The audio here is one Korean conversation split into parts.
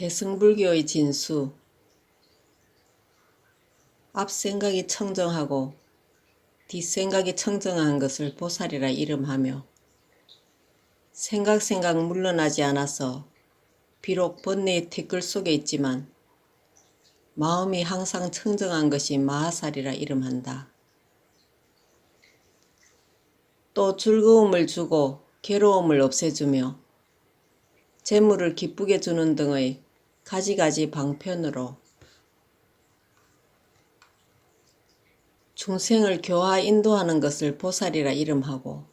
대승불교의 진수 앞 생각이 청정하고 뒷 생각이 청정한 것을 보살이라 이름하며 생각 생각 물러나지 않아서 비록 번뇌의 티끌 속에 있지만 마음이 항상 청정한 것이 마하살이라 이름한다. 또 즐거움을 주고 괴로움을 없애주며 재물을 기쁘게 주는 등의 가지가지 방편으로 중생을 교화 인도하는 것을 보살이라 이름하고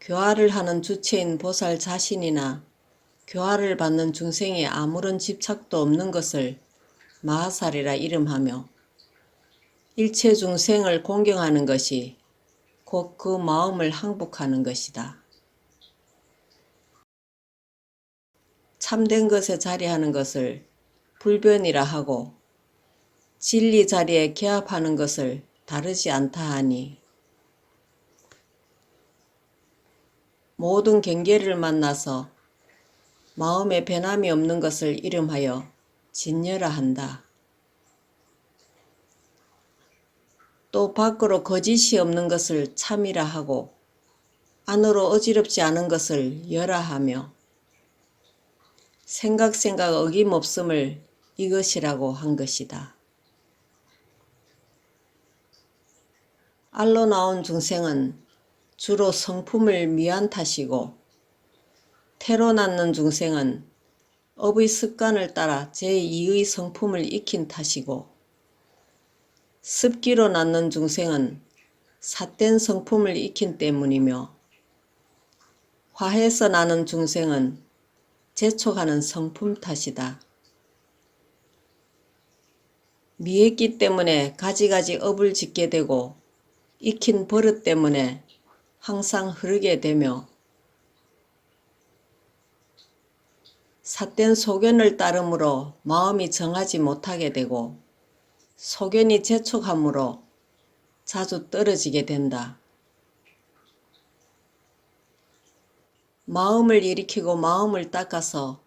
교화를 하는 주체인 보살 자신이나 교화를 받는 중생에 아무런 집착도 없는 것을 마하살이라 이름하며 일체 중생을 공경하는 것이 곧 그 마음을 항복하는 것이다. 참된 것에 자리하는 것을 불변이라 하고 진리 자리에 개합하는 것을 다르지 않다 하니 모든 경계를 만나서 마음에 변함이 없는 것을 이름하여 진여라 한다. 또 밖으로 거짓이 없는 것을 참이라 하고 안으로 어지럽지 않은 것을 여라 하며 생각 생각 어김없음을 이것이라고 한 것이다. 알로 나온 중생은 주로 성품을 미안 탓이고 태로 낳는 중생은 업의 습관을 따라 제2의 성품을 익힌 탓이고 습기로 낳는 중생은 삿된 성품을 익힌 때문이며 화해서 나는 중생은 재촉하는 성품 탓이다. 미했기 때문에 가지가지 업을 짓게 되고 익힌 버릇 때문에 항상 흐르게 되며 삿된 소견을 따름으로 마음이 정하지 못하게 되고 소견이 재촉함으로 자주 떨어지게 된다. 마음을 일으키고 마음을 닦아서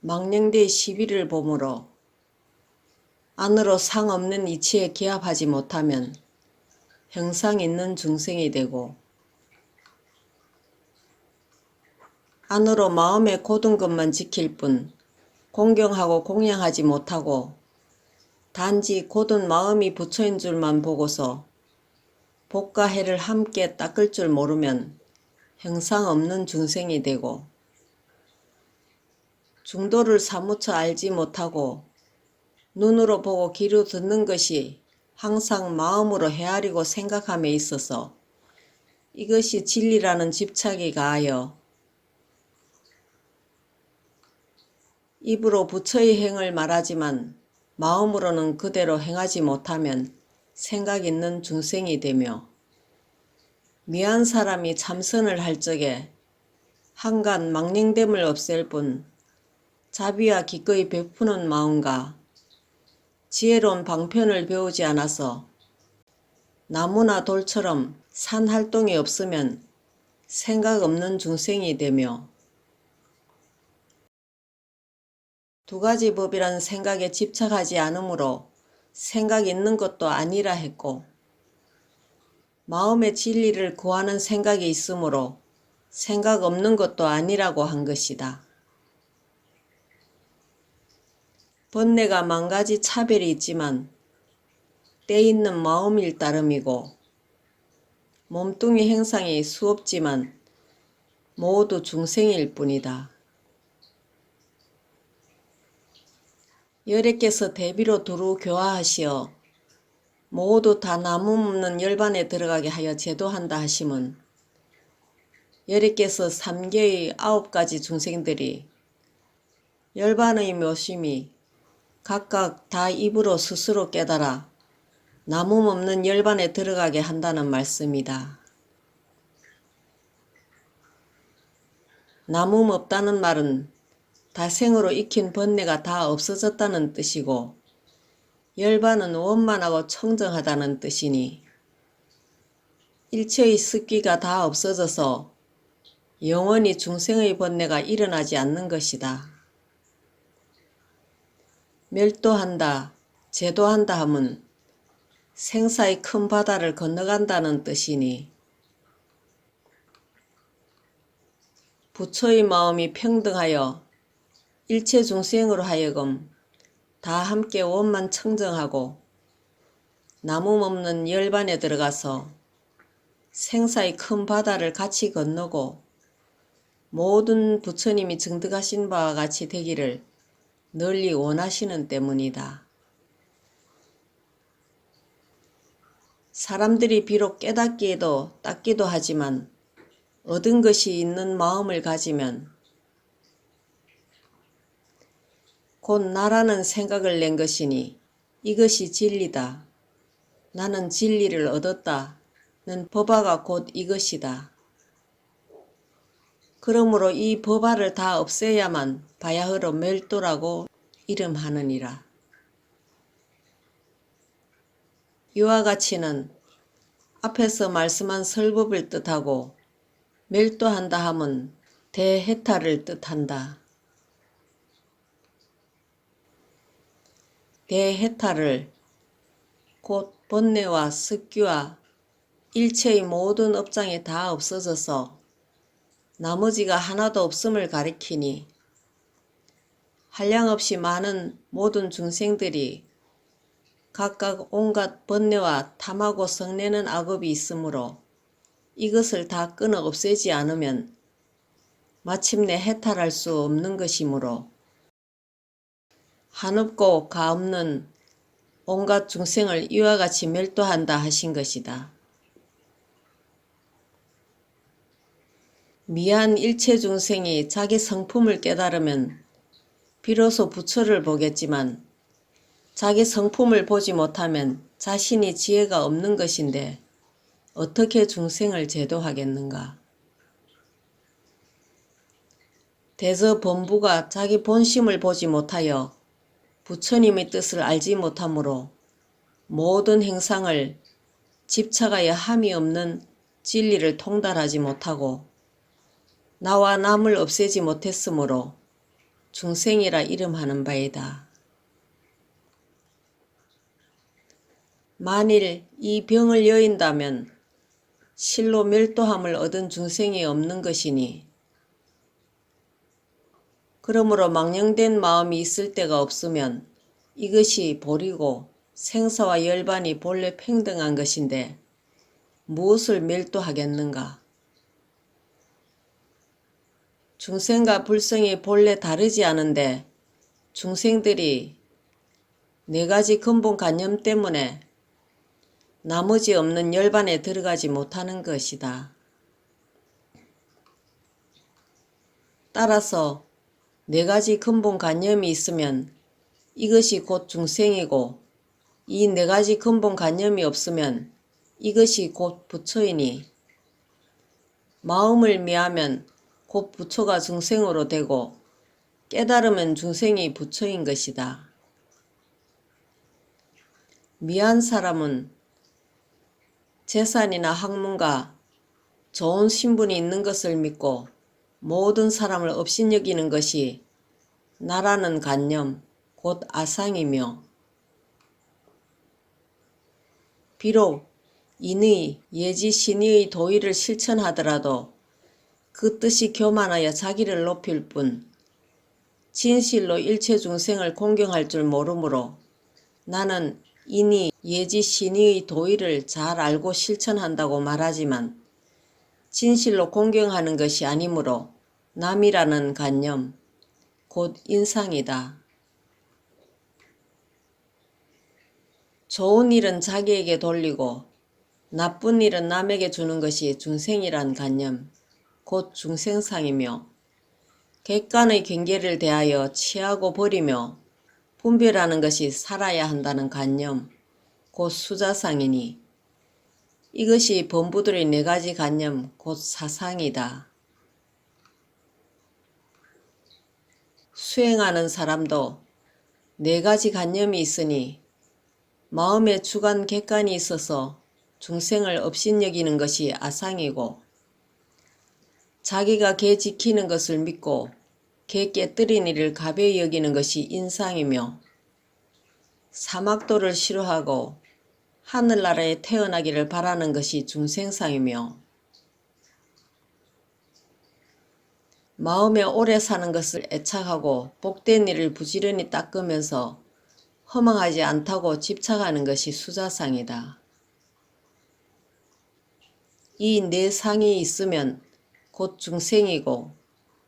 망령대의 시비를 보므로 안으로 상 없는 이치에 기합하지 못하면 형상 있는 중생이 되고 안으로 마음의 고든 것만 지킬 뿐 공경하고 공양하지 못하고 단지 고든 마음이 부처인 줄만 보고서 복과 해를 함께 닦을 줄 모르면 형상 없는 중생이 되고 중도를 사무쳐 알지 못하고 눈으로 보고 귀로 듣는 것이 항상 마음으로 헤아리고 생각함에 있어서 이것이 진리라는 집착이 가하여 입으로 부처의 행을 말하지만 마음으로는 그대로 행하지 못하면 생각 있는 중생이 되며 미한 사람이 참선을 할 적에 한간 망령됨을 없앨 뿐 자비와 기꺼이 베푸는 마음과 지혜로운 방편을 배우지 않아서 나무나 돌처럼 산 활동이 없으면 생각 없는 중생이 되며 두 가지 법이란 생각에 집착하지 않으므로 생각 있는 것도 아니라 했고 마음의 진리를 구하는 생각이 있으므로 생각 없는 것도 아니라고 한 것이다. 번뇌가 만 가지 차별이 있지만 때 있는 마음일 따름이고 몸뚱이 행상이 수없지만 모두 중생일 뿐이다. 열애께서 대비로 두루 교화하시어 모두 다 나무 없는 열반에 들어가게 하여 제도한다 하심은 열애께서 삼계의 아홉 가지 중생들이 열반의 묘심이 각각 다 입으로 스스로 깨달아 나무 없는 열반에 들어가게 한다는 말씀이다. 나무 없다는 말은 다생으로 익힌 번뇌가 다 없어졌다는 뜻이고 열반은 원만하고 청정하다는 뜻이니 일체의 습기가 다 없어져서 영원히 중생의 번뇌가 일어나지 않는 것이다. 멸도한다, 제도한다 함은 생사의 큰 바다를 건너간다는 뜻이니 부처의 마음이 평등하여 일체 중생으로 하여금 다 함께 원만 청정하고 나무 없는 열반에 들어가서 생사의 큰 바다를 같이 건너고 모든 부처님이 증득하신 바와 같이 되기를 널리 원하시는 때문이다. 사람들이 비록 깨닫기에도 닦기도 하지만 얻은 것이 있는 마음을 가지면 곧 나라는 생각을 낸 것이니 이것이 진리다. 나는 진리를 얻었다. 는 법화가 곧 이것이다. 그러므로 이 법화를 다 없애야만 바야흐로 멸도라고 이름하느니라. 이와 같이는 앞에서 말씀한 설법을 뜻하고 멸도한다 함은 대해탈을 뜻한다. 대해탈을 곧 번뇌와 습기와 일체의 모든 업장이 다 없어져서 나머지가 하나도 없음을 가리키니 한량없이 많은 모든 중생들이 각각 온갖 번뇌와 탐하고 성내는 악업이 있으므로 이것을 다 끊어 없애지 않으면 마침내 해탈할 수 없는 것이므로 한없고 가없는 온갖 중생을 이와 같이 멸도한다 하신 것이다. 미한 일체 중생이 자기 성품을 깨달으면 비로소 부처를 보겠지만 자기 성품을 보지 못하면 자신이 지혜가 없는 것인데 어떻게 중생을 제도하겠는가? 대저 본부가 자기 본심을 보지 못하여 부처님의 뜻을 알지 못하므로 모든 행상을 집착하여 함이 없는 진리를 통달하지 못하고 나와 남을 없애지 못했으므로 중생이라 이름하는 바이다. 만일 이 병을 여인다면 실로 멸도함을 얻은 중생이 없는 것이니 그러므로 망령된 마음이 있을 때가 없으면 이것이 보리고 생사와 열반이 본래 평등한 것인데 무엇을 멸도하겠는가? 중생과 불성이 본래 다르지 않은데 중생들이 네 가지 근본 관념 때문에 나머지 없는 열반에 들어가지 못하는 것이다. 따라서 네 가지 근본 관념이 있으면 이것이 곧 중생이고 이 네 가지 근본 관념이 없으면 이것이 곧 부처이니 마음을 미하면 곧 부처가 중생으로 되고 깨달으면 중생이 부처인 것이다. 미한 사람은 재산이나 학문과 좋은 신분이 있는 것을 믿고 모든 사람을 업신여기는 것이 나라는 관념, 곧 아상이며 비록 인의, 예지, 신의의 도의를 실천하더라도 그 뜻이 교만하여 자기를 높일 뿐 진실로 일체 중생을 공경할 줄 모르므로 나는 인이 예지 신의의 도의를 잘 알고 실천한다고 말하지만 진실로 공경하는 것이 아니므로 남이라는 관념, 곧 인상이다. 좋은 일은 자기에게 돌리고 나쁜 일은 남에게 주는 것이 중생이란 관념, 곧 중생상이며 객관의 경계를 대하여 취하고 버리며 분별하는 것이 살아야 한다는 관념, 곧 수자상이니 이것이 범부들의 네 가지 관념, 곧 사상이다. 수행하는 사람도 네 가지 관념이 있으니 마음에 주관 객관이 있어서 중생을 업신여기는 것이 아상이고 자기가 개 지키는 것을 믿고 개 깨뜨린 일을 가벼이 여기는 것이 인상이며 사막도를 싫어하고 하늘나라에 태어나기를 바라는 것이 중생상이며 마음에 오래 사는 것을 애착하고 복된 일을 부지런히 닦으면서 허망하지 않다고 집착하는 것이 수자상이다. 이 네 상이 있으면 곧 중생이고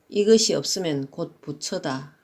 이것이 없으면 곧 부처다.